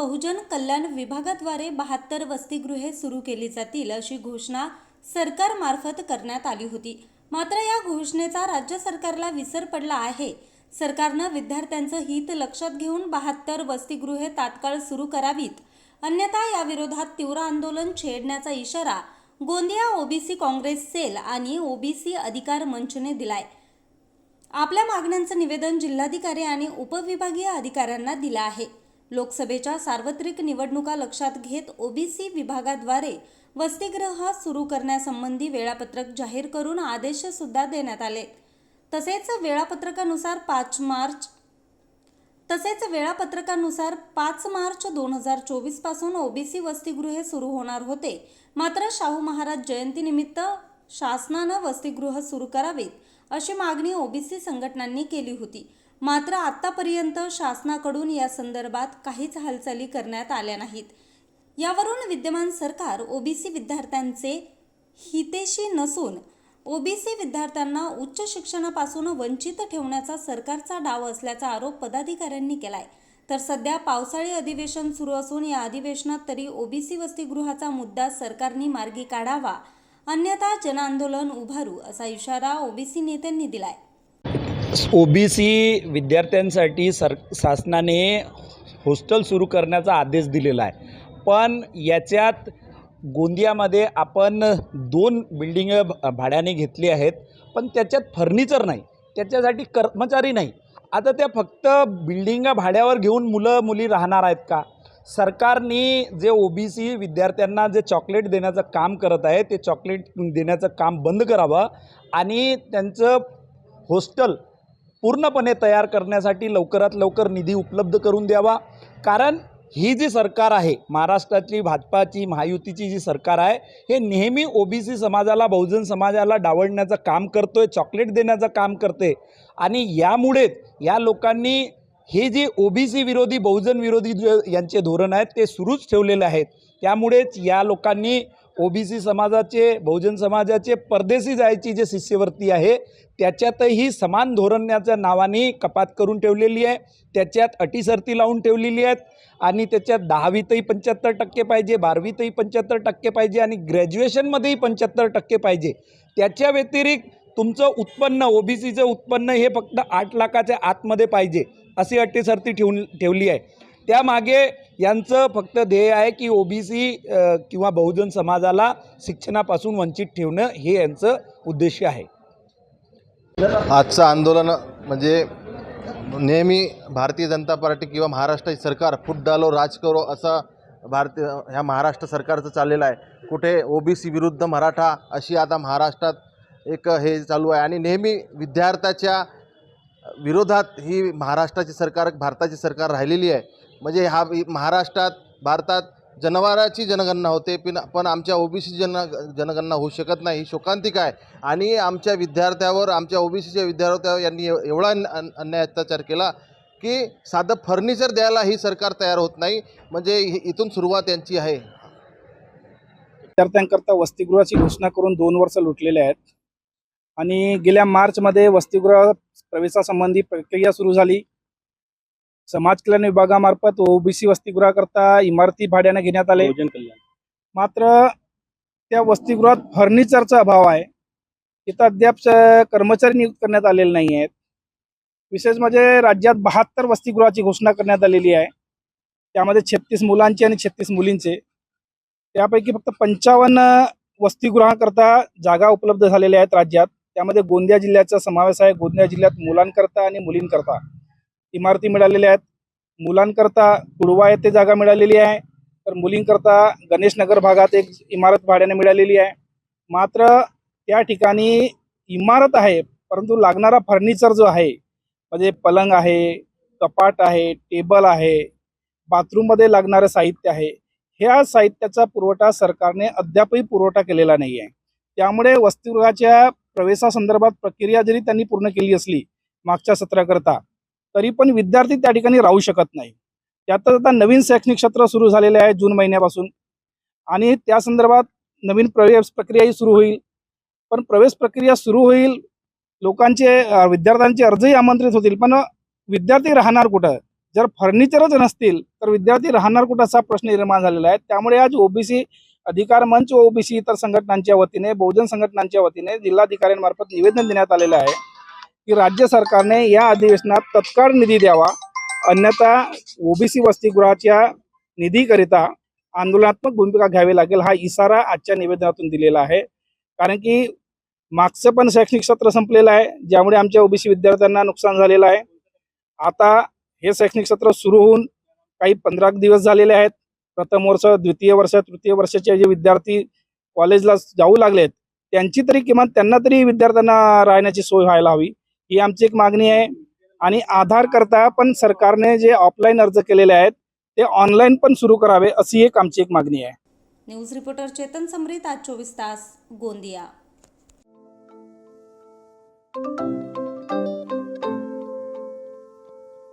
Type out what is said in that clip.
बहुजन कल्याण विभागाद्वारे बहात्तर वसतिगृहे सुरू केली जातील अशी घोषणा सरकारमार्फत करण्यात आली होती. मात्र या घोषणेचा राज्य सरकारला विसर पडला आहे. सरकारनं विद्यार्थ्यांचं हित लक्षात घेऊन बहात्तर वसतिगृहे तात्काळ सुरू करावीत. अन्यथा याविरोधात तीव्र आंदोलन छेडण्याचा इशारा गोंदिया ओबीसी काँग्रेस सेल आणि ओबीसी अधिकार मंचने दिलाय. आपल्या मागण्यांचं निवेदन जिल्हाधिकारी आणि उपविभागीय अधिकाऱ्यांना दिलं आहे. लोकसभेच्या सार्वत्रिक निवडणुका लक्षात घेत ओबीसी विभागाद्वारे वसतिगृह सुरू करण्यासंबंधी वेळापत्रक जाहीर करून आदेश सुद्धा देण्यात आले. तसेच वेळापत्रकानुसार पाच मार्च तसेच वेळापत्रकानुसार पाच मार्च दोन हजार चोवीसपासून ओबीसी वसतिगृहे सुरू होणार होते. मात्र शाहू महाराज जयंतीनिमित्त शासनानं वसतिगृह सुरू करावीत अशी मागणी ओबीसी संघटनांनी केली होती. मात्र आतापर्यंत शासनाकडून या संदर्भात काहीच हालचाली करण्यात आल्या नाहीत. यावरून विद्यमान सरकार ओबीसी विद्यार्थ्यांचे हितेशी नसून ओबीसी विद्यार्थ्यांना उच्च शिक्षणापासून वंचित ठेवण्याचा सरकारचा डाव असल्याचा आरोप पदाधिकाऱ्यांनी केलाय. तर सध्या पावसाळी अधिवेशन सुरू असून या अधिवेशनात तरी ओबीसी वसतिगृहाचा मुद्दा सरकारने मार्गी काढावा अन्यथा जनआंदोलन उभारू असा इशारा ओबीसी नेत्यांनी दिलाय. ओ बी सी विद्यार्थ्यांसाठी सर शासनाने हॉस्टेल सुरू करण्याचा आदेश दिलेला आहे. पण याच्यात गोंदियामध्ये आपण दोन बिल्डिंग भाड्याने घेतली आहेत पण त्याच्यात फर्निचर नाही. त्याच्यासाठी कर्मचारी नाही. आता त्या फक्त बिल्डिंग भाड्यावर घेऊन मुलं मुली राहणार आहेत का? सरकारने जे ओ बी सी विद्यार्थ्यांना जे चॉकलेट देण्याचं काम करत आहे ते चॉकलेट देण्याचं काम बंद करावं आणि त्यांचं हॉस्टेल पूर्णपणे तयार करण्यासाठी लवकरात लवकर निधी उपलब्ध करून द्यावा. कारण ही जी सरकार आहे महाराष्ट्रातली भाजपाची महायुतीची जी सरकार आहे हे नेहमी ओबीसी समाजाला बहुजन समाजाला डावळण्याचं काम करतोय चॉकलेट देण्याचं काम करते आणि यामुळेच या लोकांनी हे जे ओबीसी विरोधी बहुजन विरोधी यांचे धोरण आहेत ते सुरूच ठेवलेले आहेत. त्यामुळेच या लोकांनी ओबीसी समाजाचे बहुजन समाजाचे परदेशी जायची जे शिष्यवृत्ती आहे त्याच्यातही समान धोरणाच्या नावाने कपात करून ठेवलेली आहे. त्याच्यात अटी लावून ठेवलेली आहेत आणि त्याच्यात दहावीतही पंच्याहत्तर टक्के पाहिजे बारावीतही पंच्याहत्तर टक्के पाहिजे आणि ग्रॅज्युएशनमध्येही पंच्याहत्तर टक्के पाहिजे. त्याच्या व्यतिरिक्त तुमचं उत्पन्न ओबीसीचं उत्पन्न हे फक्त आठ लाखाच्या आतमध्ये पाहिजे अशी अटी ठेवून ठेवली आहे. त्यामागे यांचं फक्त ध्येय आहे की ओबीसी किंवा बहुजन समाजाला शिक्षणापासून वंचित ठेवणं हे यांचं उद्देश आहे. आजचं आंदोलन म्हणजे नेहमी भारतीय जनता पार्टी किंवा महाराष्ट्राची सरकार फुट डालो राज करो असं भारतीय ह्या महाराष्ट्र सरकारचं चाललेलं आहे. कुठे ओबीसी विरुद्ध मराठा अशी आता महाराष्ट्रात एक हे चालू आहे. आणि नेहमी विद्यार्थ्याच्या विरोधात ही महाराष्ट्राची सरकार भारताची सरकार राहिलेली आहे. म्हणजे हा महाराष्ट्रात भारतात जनावराची जनगणना होते पण पण आमच्या ओबीसी जन जनगणना होऊ शकत नाही. ही शोकांतिक आहे. आणि आमच्या विद्यार्थ्यावर आमच्या ओबीसीच्या विद्यार्थ्यावर यांनी एवढा अन- अन्याय अत्याचार केला की साधं फर्निचर द्यायला ही सरकार तयार होत नाही. म्हणजे इथून सुरुवात यांची आहे. विद्यार्थ्यांकरता वसतिगृहाची घोषणा करून दोन वर्ष लुटलेले आहेत. आणि गेल्या मार्चमध्ये वसतिगृह प्रवेशासंबंधी प्रक्रिया सुरू झाली. समाज कल्याण विभागामार्फत ओबीसी वसतिगृहाकरता इमारती भाड्याने घेण्यात आले. मात्र त्या वसतिगृहात फर्निचरचा अभाव आहे. तिथं अद्याप कर्मचारी नियुक्त करण्यात आलेले नाही आहेत. विशेष म्हणजे राज्यात बहात्तर वसतिगृहाची घोषणा करण्यात आलेली आहे. त्यामध्ये छत्तीस मुलांचे आणि छत्तीस मुलींचे. त्यापैकी फक्त पंचावन्न वसतिगृहाकरता जागा उपलब्ध झालेल्या आहेत राज्यात. त्यामध्ये गोंदिया जिल्ह्याचा समावेश आहे. गोंदिया जिल्ह्यात मुलांकरता आणि मुलींकरता इमारती मिळालेल्या आहेत. मुलांकरता कुडवा येथे जागा मिळालेली आहे. तर मुलींकरता गणेशनगर भागात एक इमारत भाड्याने मिळालेली आहे. मात्र त्या ठिकाणी इमारत आहे परंतु लागणारा फर्निचर जो आहे म्हणजे पलंग आहे कपाट आहे टेबल आहे बाथरूममध्ये लागणारं साहित्य आहे ह्या साहित्याचा पुरवठा सरकारने अद्यापही पुरवठा केलेला नाही आहे. त्यामुळे वसतिगृहाच्या प्रवेशासंदर्भात प्रक्रिया जरी त्यांनी पूर्ण केली असली मागच्या सत्राकरता तरी पण विद्यार्थी त्या ठिकाणी राहू शकत नाही. त्यातच आता नवीन शैक्षणिक सत्र सुरू झालेले आहे जून महिन्यापासून. आणि त्या संदर्भात नवीन प्रवेश प्रक्रियाही सुरू होईल. पण प्रवेश प्रक्रिया सुरू होईल लोकांचे विद्यार्थ्यांचे अर्जही आमंत्रित होतील. पण विद्यार्थी राहणार कुठं? जर फर्निचरच नसतील तर विद्यार्थी राहणार कुठं असा प्रश्न निर्माण झालेला आहे. त्यामुळे आज ओबीसी अधिकार मंच ओबीसी इतर संघटनांच्या वतीने बहुजन संघटनांच्या वतीने जिल्हाधिकाऱ्यांमार्फत निवेदन देण्यात आलेलं आहे. की राज्य सरकारने या अधिवेशनात तत्काळ निधी द्यावा. अन्यथा ओबीसी वसतिगृहाच्या निधीकरिता आंदोलनात्मक भूमिका घ्यावी लागेल हा इशारा आजच्या निवेदनातून दिलेला आहे. कारण की मागचं पण शैक्षणिक सत्र संपलेलं आहे ज्यामुळे आमच्या ओबीसी विद्यार्थ्यांना नुकसान झालेलं आहे. आता हे शैक्षणिक सत्र सुरू होऊन काही पंधरा दिवस झालेले आहेत. प्रथम वर्ष द्वितीय वर्ष तृतीय वर्षाचे जे विद्यार्थी कॉलेजला जाऊ लागलेत त्यांची तरी किमान त्यांना तरी विद्यार्थ्यांना राहण्याची सोय व्हायला हवी. ही आमची एक मागणी आहे. आणि आधार करता पण सरकारने जे ऑफलाईन अर्ज केलेले आहेत ते ऑनलाईन पण सुरू करावे अशी एक आमची एक मागणी आहे. न्यूज रिपोर्टर चेतन समरीत आज चोवीस तास गोंदिया.